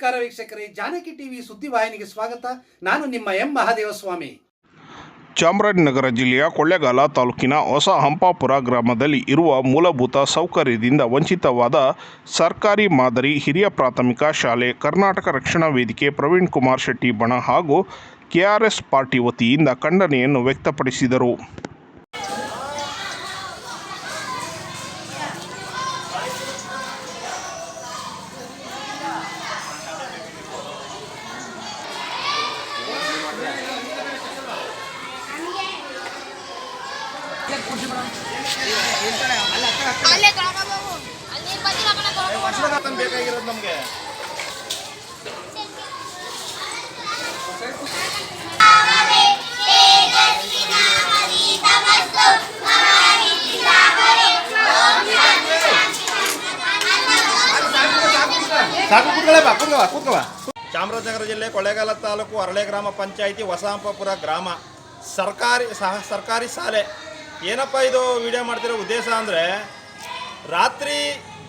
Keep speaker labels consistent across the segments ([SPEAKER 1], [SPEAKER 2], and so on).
[SPEAKER 1] ನಮಸ್ಕಾರ ವೀಕ್ಷಕರೇ, ಜಾನಕಿ ಟಿವಿ ಸುದ್ದಿವಾಹಿನಿಗೆ ಸ್ವಾಗತ. ನಾನು ನಿಮ್ಮ ಎಂ. ಮಹಾದೇವಸ್ವಾಮಿ.
[SPEAKER 2] ಚಾಮರಾಜನಗರ ಜಿಲ್ಲೆಯ ಕೊಳ್ಳೇಗಾಲ ತಾಲೂಕಿನ ಹೊಸ ಹಂಪಾಪುರ ಗ್ರಾಮದಲ್ಲಿ ಇರುವ ಮೂಲಭೂತ ಸೌಕರ್ಯದಿಂದ ವಂಚಿತವಾದ ಸರ್ಕಾರಿ ಮಾದರಿ ಹಿರಿಯ ಪ್ರಾಥಮಿಕ ಶಾಲೆ, ಕರ್ನಾಟಕ ರಕ್ಷಣಾ ವೇದಿಕೆ ಪ್ರವೀಣ್ ಕುಮಾರ್ ಶೆಟ್ಟಿ ಬಣ ಹಾಗೂ ಕೆಆರ್ಎಸ್ ಪಾರ್ಟಿ ವತಿಯಿಂದ ಖಂಡನೆಯನ್ನು ವ್ಯಕ್ತಪಡಿಸಿದರು.
[SPEAKER 3] ಅಲ್ಲೇ ತೊಗೊಂಡೋಗು ಅಲ್ಲಿ ನೀರು ಬಂದಿಲ್ಲ ಕಣ ತೊಗೊಂಡೋಗು
[SPEAKER 4] ಬೇಕಾಗಿರೋದು ನಮಗೆ ಸಾಕು ಕೂತ್ಕೊಳ್ಳೆ ಬಾ ಕೂತ್ಕೋ ಕೂತ್ಕೋ ಚಾಮರಾಜನಗರ ಜಿಲ್ಲೆ ಕೊಳ್ಳೇಗಾಲ ತಾಲೂಕು ಅರಳೆ ಗ್ರಾಮ ಪಂಚಾಯಿತಿ ಹೊಸಹಂಪಪುರ ಗ್ರಾಮ ಸರ್ಕಾರಿ ಸಹ ಸರ್ಕಾರಿ ಶಾಲೆ ಏನಪ್ಪ ಇದು ವಿಡಿಯೋ ಮಾಡ್ತಿರೋ ಉದ್ದೇಶ ಅಂದರೆ ರಾತ್ರಿ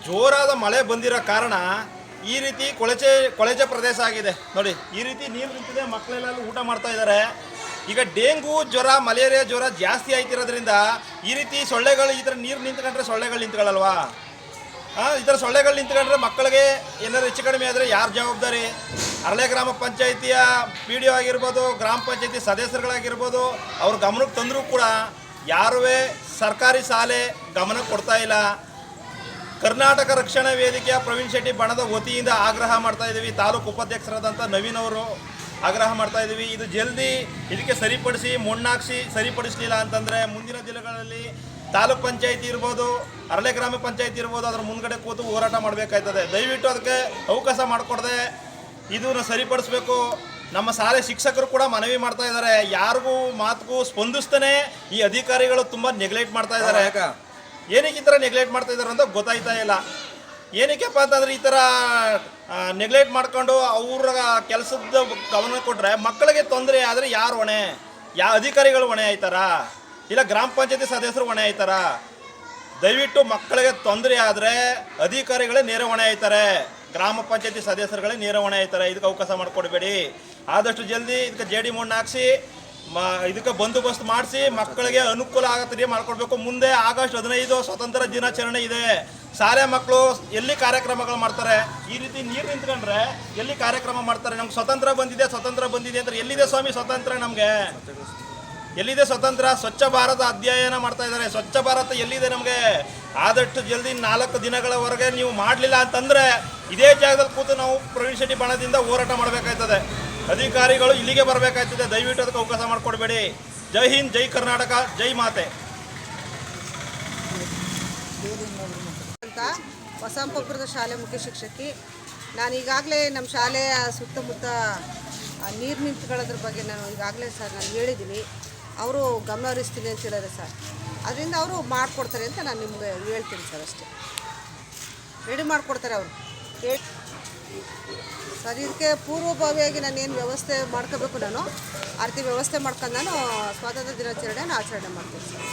[SPEAKER 4] ಜೋರಾದ ಮಳೆ ಬಂದಿರೋ ಕಾರಣ ಈ ರೀತಿ ಕೊಳಚೆ ಕೊಳಚೆ ಪ್ರದೇಶ ಆಗಿದೆ. ನೋಡಿ, ಈ ರೀತಿ ನೀರು ನಿಂತಿದೆ ಮಕ್ಕಳೆಲ್ಲ ಊಟ ಮಾಡ್ತಾ ಇದ್ದಾರೆ ಈಗ ಡೆಂಗು ಜ್ವರ, ಮಲೇರಿಯಾ ಜ್ವರ ಜಾಸ್ತಿ ಆಯ್ತಿರೋದ್ರಿಂದ ಈ ರೀತಿ ಸೊಳ್ಳೆಗಳು ಈ ಥರ ನೀರು ನಿಂತ್ಕೊಂಡ್ರೆ ಸೊಳ್ಳೆಗಳು ನಿಂತ್ಕೊಳ್ಳಲ್ವಾ? ಹಾಂ ಈ ಥರ ಸೊಳ್ಳೆಗಳು ನಿಂತ್ಕೊಂಡ್ರೆ ಮಕ್ಕಳಿಗೆ ಏನಾದ್ರು ಹೆಚ್ಚು ಕಡಿಮೆ ಆದರೆ ಯಾರು ಜವಾಬ್ದಾರಿ? ಅರಳೆ ಗ್ರಾಮ ಪಂಚಾಯಿತಿಯ ಪಿ ಡಿ ಒ ಆಗಿರ್ಬೋದು, ಗ್ರಾಮ ಪಂಚಾಯತಿ ಸದಸ್ಯರುಗಳಾಗಿರ್ಬೋದು, ಅವ್ರ ಗಮನಕ್ಕೆ ತಂದರೂ ಕೂಡ ಯಾರುವೇ ಸರ್ಕಾರಿ ಶಾಲೆ ಗಮನ ಕೊಡ್ತಾ ಇಲ್ಲ, ಕರ್ನಾಟಕ ರಕ್ಷಣಾ ವೇದಿಕೆಯ ಪ್ರವೀಣ್ ಶೆಟ್ಟಿ ಬಣದ ವತಿಯಿಂದ ಆಗ್ರಹ ಮಾಡ್ತಾ ಇದ್ದೀವಿ ತಾಲೂಕು ಉಪಾಧ್ಯಕ್ಷರಾದಂಥ ನವೀನ್ ಅವರು ಆಗ್ರಹ ಮಾಡ್ತಾ ಇದ್ದೀವಿ ಇದು ಜಲ್ದಿ ಇದಕ್ಕೆ ಸರಿಪಡಿಸಿ ಮಣ್ಣಾಕ್ಸಿ ಸರಿಪಡಿಸಲಿಲ್ಲ ಅಂತಂದರೆ ಮುಂದಿನ ದಿನಗಳಲ್ಲಿ ತಾಲೂಕ್ ಪಂಚಾಯತಿ ಇರ್ಬೋದು, ಅರಳೆ ಗ್ರಾಮ ಪಂಚಾಯತಿ ಇರ್ಬೋದು, ಅದರ ಮುಂದ್ಗಡೆ ಕೂತು ಹೋರಾಟ ಮಾಡಬೇಕಾಯ್ತದೆ. ದಯವಿಟ್ಟು ಅದಕ್ಕೆ ಅವಕಾಶ ಮಾಡಿಕೊಡದೆ, ಇದನ್ನು ಸರಿಪಡಿಸ್ಬೇಕು. ನಮ್ಮ ಶಾಲೆ ಶಿಕ್ಷಕರು ಕೂಡ ಮನವಿ ಮಾಡ್ತಾ ಇದ್ದಾರೆ. ಯಾರಿಗೂ ಮಾತುಗೂ ಸ್ಪಂದಿಸ್ತಾನೆ ಈ ಅಧಿಕಾರಿಗಳು ತುಂಬ ನೆಗ್ಲೆಕ್ಟ್ ಮಾಡ್ತಾ ಇದ್ದಾರೆ. ಏನಕ್ಕೆ ಈ ಥರ ನೆಗ್ಲೆಕ್ಟ್ ಮಾಡ್ತಾ ಇದ್ದಾರೆ ಅಂತ ಗೊತ್ತಾಯ್ತಾ ಇಲ್ಲ. ಏನಕ್ಕೆಪ್ಪ ಅಂತಂದ್ರೆ ಈ ಥರ ನೆಗ್ಲೆಕ್ಟ್ ಮಾಡ್ಕೊಂಡು ಅವ್ರ ಕೆಲಸದ ಗಮನ ಕೊಟ್ಟರೆ ಮಕ್ಕಳಿಗೆ ತೊಂದರೆ ಆದರೆ ಯಾರು ಹೊಣೆ? ಯಾವ ಅಧಿಕಾರಿಗಳು ಹೊಣೆ ಆಯ್ತಾರ? ಇಲ್ಲ ಗ್ರಾಮ ಪಂಚಾಯತಿ ಸದಸ್ಯರು ಹೊಣೆ ಆಯ್ತಾರ? ದಯವಿಟ್ಟು ಮಕ್ಕಳಿಗೆ ತೊಂದರೆ ಆದರೆ ಅಧಿಕಾರಿಗಳೇ ನೇರ ಹೊಣೆ ಆಯ್ತಾರೆ. ಗ್ರಾಮ ಪಂಚಾಯತಿ ಸದಸ್ಯರುಗಳೇ ನೇರ ಹೊಣೆ ಆಯ್ತಾರೆ ಇದಕ್ಕೆ ಅವಕಾಶ ಮಾಡಿಕೊಡ್ಬೇಡಿ. ಆದಷ್ಟು ಜಲ್ದಿ ಇದಕ್ಕೆ ಜೇಡಿ ಮಣ್ಣು ಹಾಕ್ಸಿ, ಮ, ಇದಕ್ಕೆ ಬಂದೋಬಸ್ತ್ ಮಾಡಿಸಿ, ಮಕ್ಕಳಿಗೆ ಅನುಕೂಲ ಆಗತ್ತೆ ಮಾಡ್ಕೊಡ್ಬೇಕು. ಮುಂದೆ ಆಗಸ್ಟ್ ಹದಿನೈದು ಸ್ವತಂತ್ರ ದಿನಾಚರಣೆ ಇದೆ. ಶಾಲೆ ಮಕ್ಕಳು ಎಲ್ಲಿ ಕಾರ್ಯಕ್ರಮಗಳು ಮಾಡ್ತಾರೆ? ಈ ರೀತಿ ನೀರು ನಿಂತ್ಕೊಂಡ್ರೆ ಎಲ್ಲಿ ಕಾರ್ಯಕ್ರಮ ಮಾಡ್ತಾರೆ? ನಮ್ಗೆ ಸ್ವತಂತ್ರ ಬಂದಿದೆ ಸ್ವತಂತ್ರ ಬಂದಿದೆ ಅಂದ್ರೆ ಎಲ್ಲಿದೆ ಸ್ವಾಮಿ ಸ್ವತಂತ್ರ ನಮಗೆ? ಎಲ್ಲಿದೆ ಸ್ವತಂತ್ರ? ಸ್ವಚ್ಛ ಭಾರತ ಅಧ್ಯಯನ ಮಾಡ್ತಾ ಇದ್ದಾರೆ. ಸ್ವಚ್ಛ ಭಾರತ ಎಲ್ಲಿದೆ ನಮಗೆ? ಆದಷ್ಟು ಜಲ್ದಿ ನಾಲ್ಕು ದಿನಗಳವರೆಗೆ ನೀವು ಮಾಡಲಿಲ್ಲ ಅಂತಂದರೆ ಇದೇ ಜಾಗದಲ್ಲಿ ಕೂತು ನಾವು ಪ್ರವೀಣ್ ಶೆಟ್ಟಿ ಬಣದಿಂದ ಹೋರಾಟ ಮಾಡಬೇಕಾಯ್ತದೆ. ಅಧಿಕಾರಿಗಳು ಇಲ್ಲಿಗೆ ಬರಬೇಕಾಯ್ತದೆ. ದಯವಿಟ್ಟು ಅದಕ್ಕೆ ಅವಕಾಶ ಮಾಡಿಕೊಡ್ಬೇಡಿ. ಜೈ ಹಿಂದ್, ಜೈ ಕರ್ನಾಟಕ, ಜೈ ಮಾತೆ.
[SPEAKER 5] ಅಂತ ಹೊಸಂಪಪುರದ ಶಾಲೆ ಮುಖ್ಯ ಶಿಕ್ಷಕಿ. ನಾನು ಈಗಾಗಲೇ ನಮ್ಮ ಶಾಲೆಯ ಸುತ್ತಮುತ್ತ ನೀರು ನಿಂತ್ಕೊಳ್ಳೋದ್ರ ಬಗ್ಗೆ ನಾನು ಈಗಾಗಲೇ ಸರ್ ನಾನು ಹೇಳಿದ್ದೀನಿ. ಅವರು ಗಮನ ಹರಿಸ್ತೀನಿ ಅಂತ ಹೇಳಿದ್ರೆ ಸರ್. ಅದರಿಂದ ಅವರು ಮಾಡಿಕೊಡ್ತಾರೆ ಅಂತ ನಾನು ನಿಮಗೆ ಹೇಳ್ತೀನಿ ಸರ್ ಅಷ್ಟೇ. ರೆಡಿ ಮಾಡಿಕೊಡ್ತಾರೆ ಅವರು. ಹೇಳಿ ಸರ್, ಇದಕ್ಕೆ ಪೂರ್ವಭಾವಿಯಾಗಿ ನಾನು ಏನು ವ್ಯವಸ್ಥೆ ಮಾಡ್ಕೋಬೇಕು ನಾನು ಆ ವ್ಯವಸ್ಥೆ ಮಾಡ್ಕೊಂಡು ನಾನು ಸ್ವಾತಂತ್ರ್ಯ ದಿನಾಚರಣೆಯನ್ನು ಆಚರಣೆ ಮಾಡ್ತೀನಿ ಸರ್.